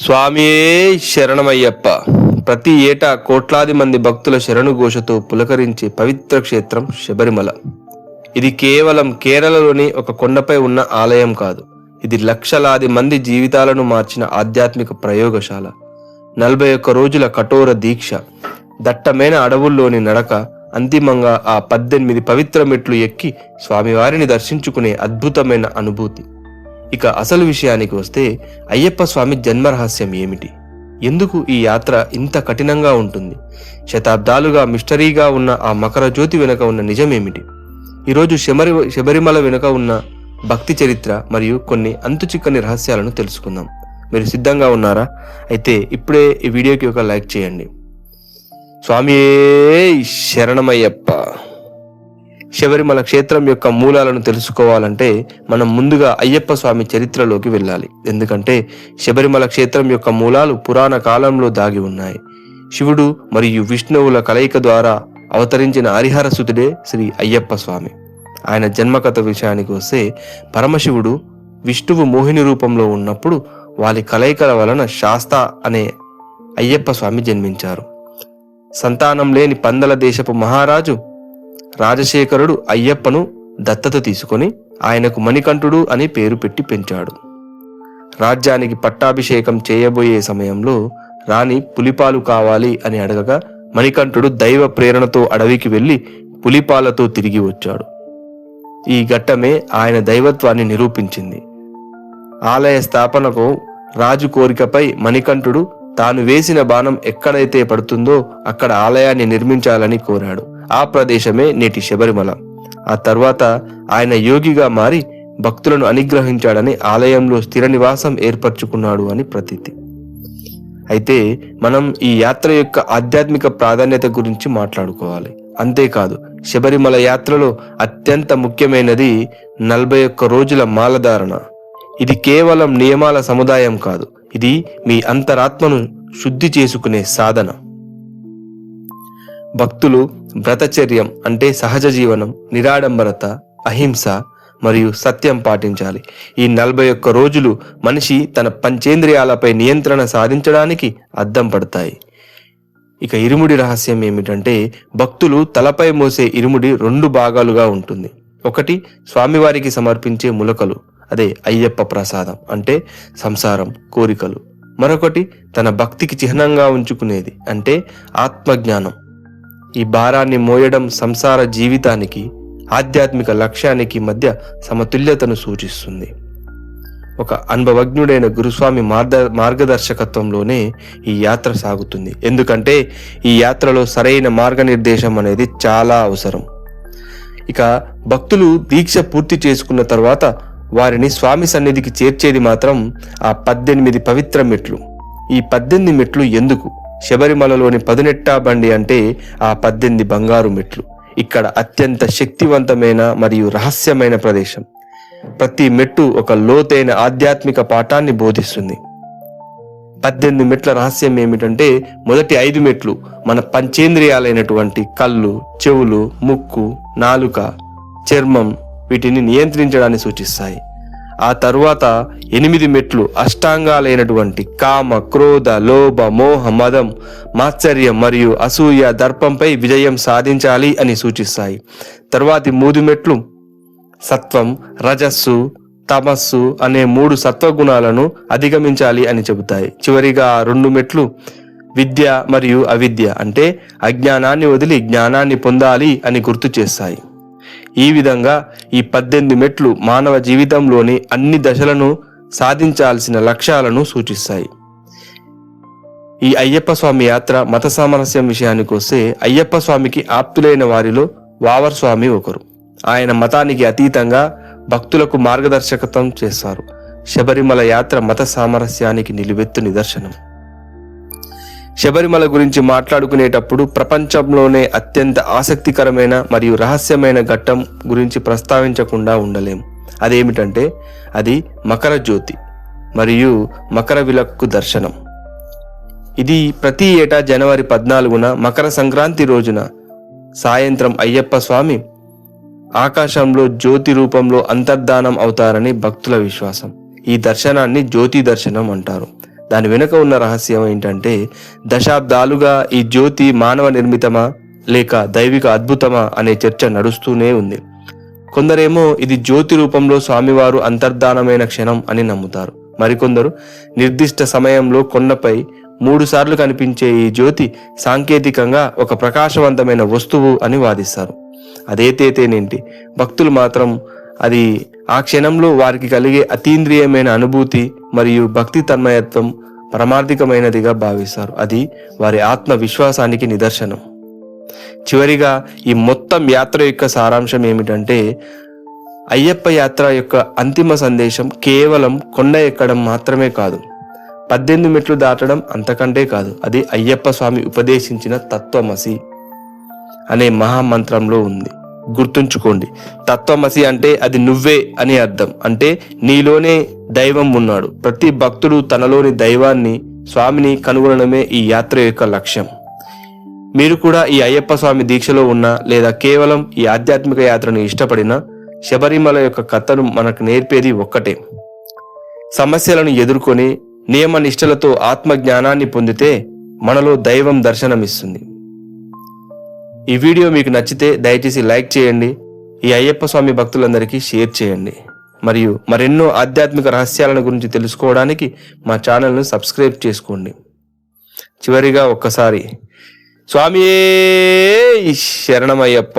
స్వామియే శరణమయ్యప్ప. ప్రతి ఏటా కోట్లాది మంది భక్తుల శరణుఘోషతో పులకరించే పవిత్ర క్షేత్రం శబరిమల. ఇది కేవలం కేరళలోని ఒక కొండపై ఉన్న ఆలయం కాదు. ఇది లక్షలాది మంది జీవితాలను మార్చిన ఆధ్యాత్మిక ప్రయోగశాల. నలభై ఒక్క రోజుల కఠోర దీక్ష దట్టమైన అడవుల్లోని నడక అంతిమంగా ఆ పద్దెనిమిది పవిత్ర మెట్లు ఎక్కి స్వామివారిని దర్శించుకునే అద్భుతమైన అనుభూతి. ఇక అసలు విషయానికి వస్తే అయ్యప్ప స్వామి జన్మరహస్యం ఏమిటి? ఎందుకు ఈ యాత్ర ఇంత కఠినంగా ఉంటుంది? శతాబ్దాలుగా మిస్టరీగా ఉన్న ఆ మకర జ్యోతి వెనుక ఉన్న నిజమేమిటి? ఈరోజు శబరి శబరిమల వెనుక ఉన్న భక్తి చరిత్ర మరియు కొన్ని అంతుచిక్కని రహస్యాలను తెలుసుకుందాం. మీరు సిద్ధంగా ఉన్నారా? అయితే ఇప్పుడే ఈ వీడియోకి ఒక లైక్ చేయండి. స్వామియే శరణమయ్యప్ప! శబరిమల క్షేత్రం యొక్క మూలాలను తెలుసుకోవాలంటే మనం ముందుగా అయ్యప్ప స్వామి చరిత్రలోకి వెళ్ళాలి. ఎందుకంటే శబరిమల క్షేత్రం యొక్క మూలాలు పురాణ కాలంలో దాగి ఉన్నాయి. శివుడు మరియు విష్ణువుల కలయిక ద్వారా అవతరించిన హరిహరసుతుడే శ్రీ అయ్యప్ప స్వామి. ఆయన జన్మకథ విషయానికి వస్తే పరమశివుడు విష్ణువు మోహిని రూపంలో ఉన్నప్పుడు వారి కలయికల వలన శాస్త అనే అయ్యప్ప స్వామి జన్మించారు. సంతానం లేని పందల దేశపు మహారాజు రాజశేఖరుడు అయ్యప్పను దత్తత తీసుకొని ఆయనకు మణికంఠుడు అని పేరు పెట్టి పెంచాడు. రాజ్యానికి పట్టాభిషేకం చేయబోయే సమయంలో రాణి పులిపాలు కావాలి అని అడగగా మణికంఠుడు దైవ ప్రేరణతో అడవికి వెళ్ళి పులిపాలతో తిరిగి వచ్చాడు. ఈ ఘట్టమే ఆయన దైవత్వాన్ని నిరూపించింది. ఆలయ స్థాపనకు రాజు కోరికపై మణికంఠుడు తాను వేసిన బాణం ఎక్కడైతే పడుతుందో అక్కడ ఆలయాన్ని నిర్మించాలని కోరాడు. ఆ ప్రదేశమే నేటి శబరిమల. ఆ తర్వాత ఆయన యోగిగా మారి భక్తులను అనుగ్రహించాడని ఆలయంలో స్థిర నివాసం ఏర్పరచుకున్నాడు అని ప్రతీతి. అయితే మనం ఈ యాత్ర యొక్క ఆధ్యాత్మిక ప్రాధాన్యత గురించి మాట్లాడుకోవాలి. అంతేకాదు శబరిమల యాత్రలో అత్యంత ముఖ్యమైనది నలభై ఒక్క రోజుల మాలధారణ. ఇది కేవలం నియమాల సముదాయం కాదు. ఇది మీ అంతరాత్మను శుద్ధి చేసుకునే సాధన. భక్తులు వ్రతచర్యం అంటే సహజ జీవనం నిరాడంబరత అహింస మరియు సత్యం పాటించాలి. ఈ నలభై ఒక్క రోజులు మనిషి తన పంచేంద్రియాలపై నియంత్రణ సాధించడానికి అద్దం పడతాయి. ఇక ఇరుముడి రహస్యం ఏమిటంటే భక్తులు తలపై మోసే ఇరుముడి రెండు భాగాలుగా ఉంటుంది. ఒకటి స్వామివారికి సమర్పించే ములకలు అదే అయ్యప్ప ప్రసాదం అంటే సంసారం కోరికలు. మరొకటి తన భక్తికి చిహ్నంగా ఉంచుకునేది అంటే ఆత్మజ్ఞానం. ఈ భారాన్ని మోయడం సంసార జీవితానికి ఆధ్యాత్మిక లక్ష్యానికి మధ్య సమతుల్యతను సూచిస్తుంది. ఒక అనుభవజ్ఞుడైన గురుస్వామి మార్గ మార్గదర్శకత్వంలోనే ఈ యాత్ర సాగుతుంది. ఎందుకంటే ఈ యాత్రలో సరైన మార్గనిర్దేశం అనేది చాలా అవసరం. ఇక భక్తులు దీక్ష పూర్తి చేసుకున్న తర్వాత వారిని స్వామి సన్నిధికి చేర్చేది మాత్రం ఆ పద్దెనిమిది పవిత్ర మెట్లు. ఈ పద్దెనిమిది మెట్లు ఎందుకు? శబరిమలలోని పదునెట్టా బండి అంటే ఆ పద్దెనిమిది బంగారు మెట్లు. ఇక్కడ అత్యంత శక్తివంతమైన మరియు రహస్యమైన ప్రదేశం. ప్రతి మెట్టు ఒక లోతైన ఆధ్యాత్మిక పాఠాన్ని బోధిస్తుంది. పద్దెనిమిది మెట్ల రహస్యం ఏమిటంటే మొదటి ఐదు మెట్లు మన పంచేంద్రియాలైనటువంటి కళ్ళు చెవులు ముక్కు నాలుక చర్మం వీటిని నియంత్రించడాన్ని సూచిస్తాయి. ఆ తరువాత ఎనిమిది మెట్లు అష్టాంగాలైనటువంటి కామ క్రోధ లోభ మోహ మదం మాత్సర్యం మరియు అసూయ దర్పంపై విజయం సాధించాలి అని సూచిస్తాయి. తరువాతి మూడు మెట్లు సత్వం రజస్సు తమస్సు అనే మూడు సత్వగుణాలను అధిగమించాలి అని చెబుతాయి. చివరిగా రెండు మెట్లు విద్య మరియు అవిద్య అంటే అజ్ఞానాన్ని వదిలి జ్ఞానాన్ని పొందాలి అని గుర్తు చేస్తాయి. ఈ విధంగా ఈ పద్దెనిమిది మెట్లు మానవ జీవితంలోని అన్ని దశలను సాధించాల్సిన లక్ష్యాలను సూచిస్తాయి. ఈ అయ్యప్ప స్వామి యాత్ర మత సామరస్యం విషయానికి వస్తే అయ్యప్ప స్వామికి ఆప్తులైన వారిలో వావర్ స్వామి ఒకరు. ఆయన మతానికి అతీతంగా భక్తులకు మార్గదర్శకత్వం చేస్తారు. శబరిమల యాత్ర మత సామరస్యానికి నిలువెత్తు నిదర్శనం. శబరిమల గురించి మాట్లాడుకునేటప్పుడు ప్రపంచంలోనే అత్యంత ఆసక్తికరమైన మరియు రహస్యమైన ఘట్టం గురించి ప్రస్తావించకుండా ఉండలేం. అదేమిటంటే అది మకర జ్యోతి మరియు మకర విలక్కు దర్శనం. ఇది ప్రతి ఏటా జనవరి పద్నాలుగున మకర సంక్రాంతి రోజున సాయంత్రం అయ్యప్ప స్వామి ఆకాశంలో జ్యోతి రూపంలో అంతర్ధానం అవుతారని భక్తుల విశ్వాసం. ఈ దర్శనాన్ని జ్యోతి దర్శనం అంటారు. దాని వెనుక ఉన్న రహస్యం ఏంటంటే దశాబ్దాలుగా ఈ జ్యోతి మానవ నిర్మితమా లేక దైవిక అద్భుతమా అనే చర్చ నడుస్తూనే ఉంది. కొందరేమో ఇది జ్యోతి రూపంలో స్వామివారు అంతర్ధానమైన క్షణం అని నమ్ముతారు. మరికొందరు నిర్దిష్ట సమయంలో కొండపై మూడు సార్లు కనిపించే ఈ జ్యోతి సాంకేతికంగా ఒక ప్రకాశవంతమైన వస్తువు అని వాదిస్తారు. అదేతేతేనేంటి భక్తులు మాత్రం అది ఆ క్షణంలో వారికి కలిగే అతీంద్రియమైన అనుభూతి మరియు భక్తి తన్మయత్వం పరమార్థికమైనదిగా భావిస్తారు. అది వారి ఆత్మ విశ్వాసానికి నిదర్శనం. చివరిగా ఈ మొత్తం యాత్ర యొక్క సారాంశం ఏమిటంటే అయ్యప్ప యాత్ర యొక్క అంతిమ సందేశం కేవలం కొండ ఎక్కడం మాత్రమే కాదు. పద్దెనిమిది మెట్లు దాటడం అంతకంటే కాదు. అది అయ్యప్ప స్వామి ఉపదేశించిన తత్వమసి అనే మహామంత్రంలో ఉంది. గుర్తుంచుకోండి. తత్వమసి అంటే అది నువ్వే అని అర్థం. అంటే నీలోనే దైవం ఉన్నాడు. ప్రతి భక్తుడు తనలోని దైవాన్ని స్వామిని కనుగొనడమే ఈ యాత్ర యొక్క లక్ష్యం. మీరు కూడా ఈ అయ్యప్ప స్వామి దీక్షలో ఉన్నా లేదా కేవలం ఈ ఆధ్యాత్మిక యాత్రను ఇష్టపడిన శబరిమల యొక్క కథను మనకు నేర్పేది ఒక్కటే. సమస్యలను ఎదుర్కొని నియమ నిష్టలతో ఆత్మ జ్ఞానాన్ని పొందితే మనలో దైవం దర్శనమిస్తుంది. ఈ వీడియో మీకు నచ్చితే దయచేసి లైక్ చేయండి. ఈ అయ్యప్ప స్వామి భక్తులందరికీ షేర్ చేయండి. మరియు మరెన్నో ఆధ్యాత్మిక రహస్యాలను గురించి తెలుసుకోవడానికి మా ఛానల్ను సబ్స్క్రైబ్ చేసుకోండి. చివరిగా ఒక్కసారి స్వామియే శరణమయ్యప్ప.